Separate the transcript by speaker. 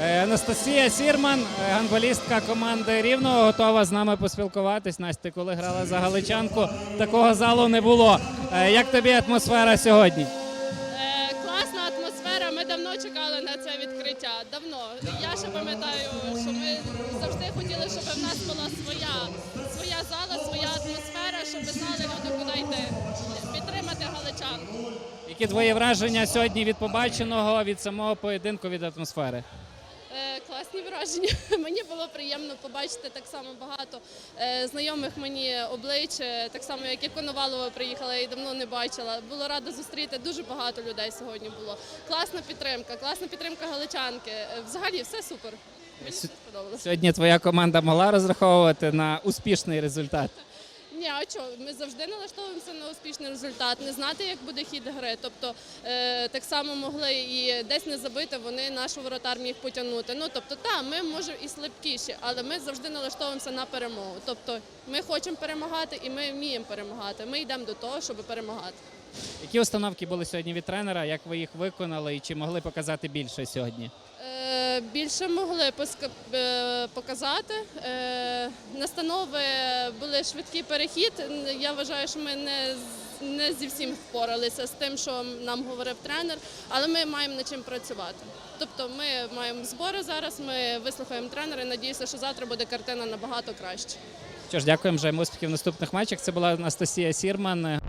Speaker 1: Е, Анастасія Сірман, е, гандболістка команди Рівного, готова з нами поспілкуватись. Настя, ти коли грала за галичанку, такого залу не було. Е, Як тобі атмосфера сьогодні?
Speaker 2: Класна атмосфера. Ми давно чекали на це відкриття. Давно. Я ще пам'ятаю, що ми завжди хотіли, щоб в нас була своя, своя зала, своя атмосфера, щоб знали люди, куди йти. Підтримати галичан.
Speaker 1: Які твої враження сьогодні від побаченого, від самого поєдинку, від атмосфери?
Speaker 2: Е, класні враження. Мені було приємно побачити так само багато е, знайомих мені облич, так само як і Коновалова приїхала, її давно не бачила. Було радо зустріти. Дуже багато людей сьогодні було. Класна підтримка, класна підтримка галичанки. Е, Взагалі все супер. Мені сподобалося.
Speaker 1: Сьогодні твоя команда могла розраховувати на успішний результат.
Speaker 2: Ні, а що, ми завжди налаштовуємося на успішний результат, не знати, як буде хід гри. Тобто е, так само могли і десь не забити, вони нашу воротар міг потягнути. Ну тобто, так, ми може і слабкіші, але ми завжди налаштовуємося на перемогу. Тобто ми хочемо перемагати і ми вміємо перемагати. Ми йдемо до того, щоб перемагати.
Speaker 1: Які установки були сьогодні від тренера? Як ви їх виконали і чи могли показати більше сьогодні?
Speaker 2: Е, Більше могли е, показати. Е, Настанови були швидкий перехід. Я вважаю, що ми не, не зі всім впоралися з тим, що нам говорив тренер, але ми маємо над чим працювати. Тобто ми маємо збори зараз, ми вислухаємо тренера і надіюся, що завтра буде картина набагато краще.
Speaker 1: Що ж, дякуємо, бажаємо успіхів в наступних матчах. Це була Анастасія Сірман,